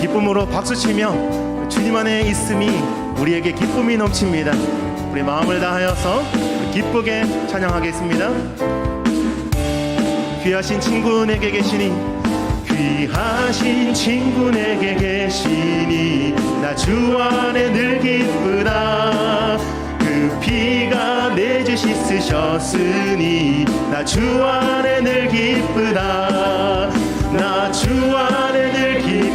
기쁨으로 박수치며 주님 안에 있음이 우리에게 기쁨이 넘칩니다. 우리 마음을 다하여서 기쁘게 찬양하겠습니다. 귀하신 친구 내게 계시니 귀하신 친구 내게 계시니 나 주 안에 늘 기쁘다 그 피가 내죄 씻으셨으니 나 주 안에 늘 기쁘다 나 주 안에 늘 기쁘다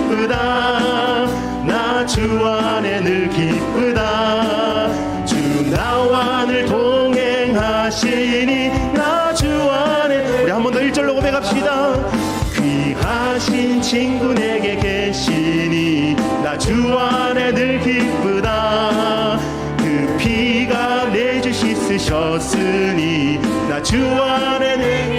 나 주 안에 늘 기쁘다. 주 나와 늘 동행하시니 나 주 안에. 우리 한 번더 1절로 고백합시다. 귀하신 친구 내게 계시니 나 주 안에 늘 기쁘다. 그 피가 내죄 씻으셨으니 나 주 안에 늘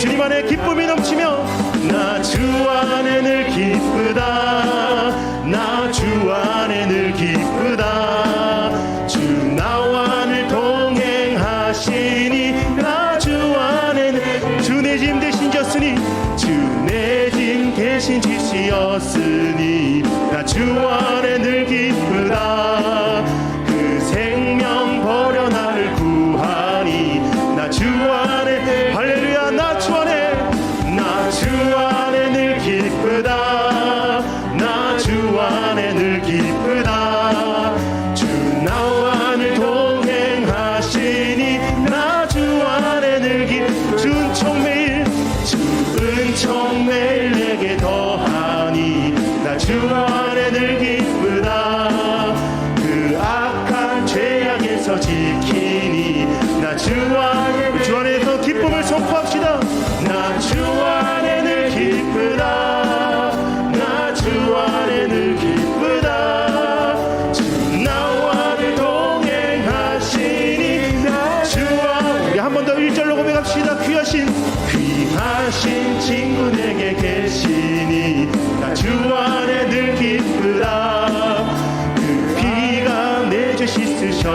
은총 매일 주 은총 매일 내게 더하니 나주안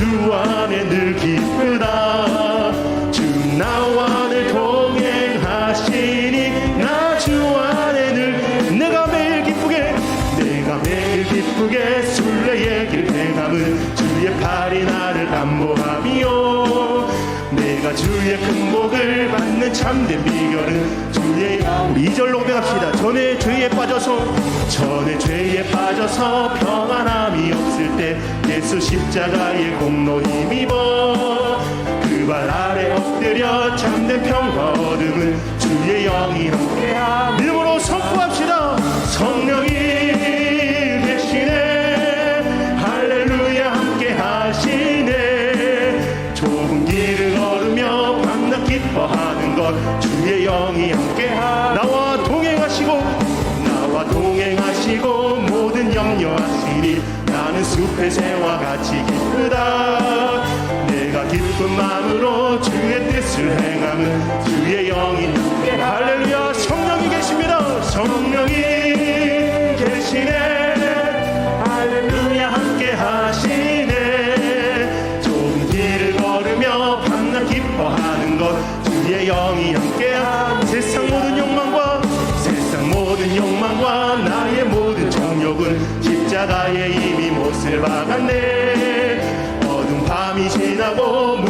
나 참된 비결은 주의 우리. 이절로 고백합시다. 전에 죄에 빠져서 전에 죄에 빠져서 평안함이 없을 때 예수 십자가의 공로 힘입어 그 발 아래 엎드려 참된 평화 얻음은 주의 영이 함께함. 믿음으로 선포합시다. 성령이 주의 영이 함께하 나와 동행하시고 나와 동행하시고 모든 염려하시니 나는 숲의 새와 같이 기쁘다. 내가 기쁜 마음으로 주의 뜻을 행함은 십자가에 이미 못을 박았네. 어두운 밤이 지나고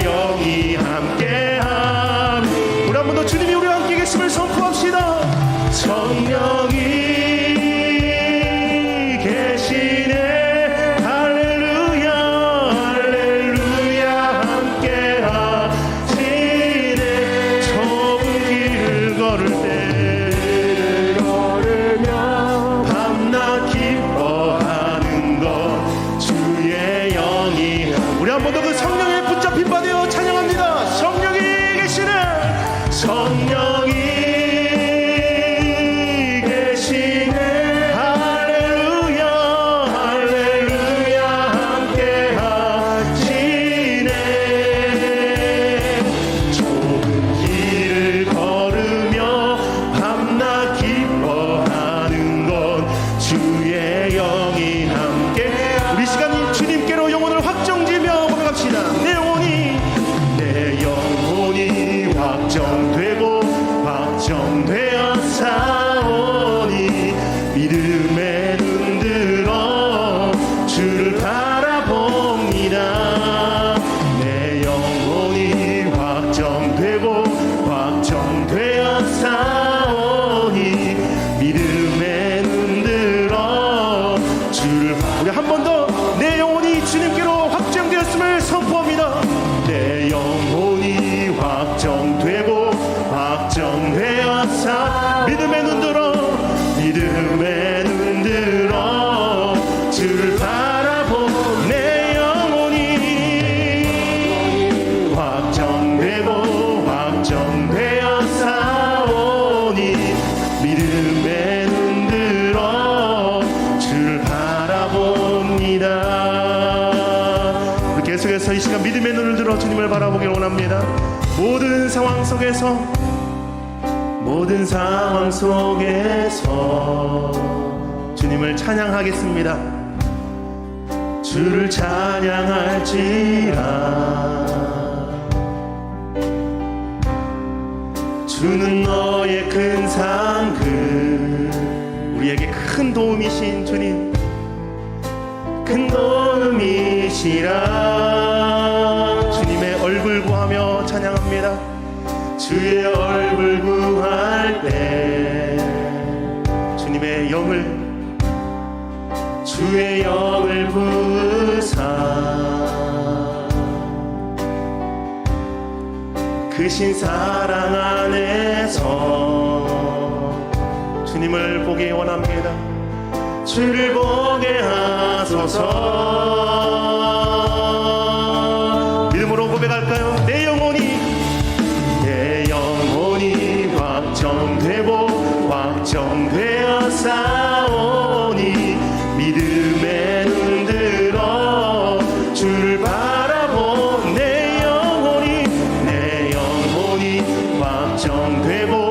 사오니 믿음에 눈들어 주를 우리 한 번 더 내 영혼이 주님께로 확정되었음을 선포합니다. 내 영혼이 확정되고 확정되어 사 믿음에 눈들어 믿음에 눈들어 계속해서 이 시간 믿음의 눈을 들어 주님을 바라보길 원합니다. 모든 상황 속에서 모든 상황 속에서 주님을 찬양하겠습니다. 주를 찬양할지라. 주는 너의 큰 상급 우리에게 큰 도움이신 주님. 큰 도움 이시라. 주님의 얼굴 구하며 찬양합니다. 주의 얼굴 구할 때 주님의 영을 주의 영을 부사. 크신 사랑 안에서 주님을 보기 원합니다. 주를 보게 하소서 고백할까요? 내 영혼이 내 영혼이 확정되고 확정되어 싸우니 믿음에 눈들어 주를 바라보 내 영혼이 내 영혼이 확정되고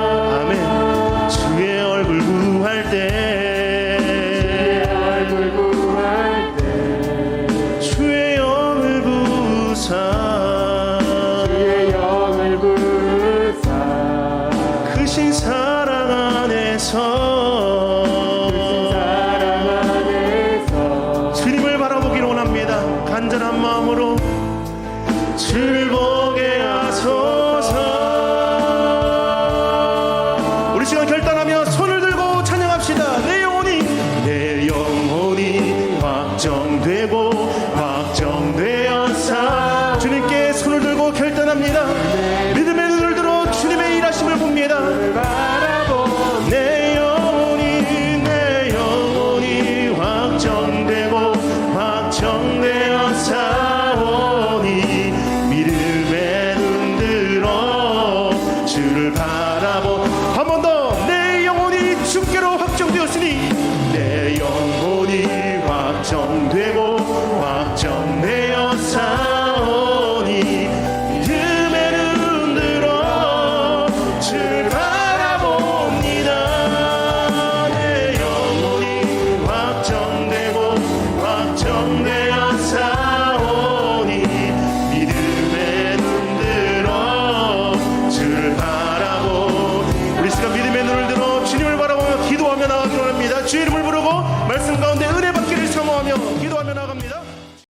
사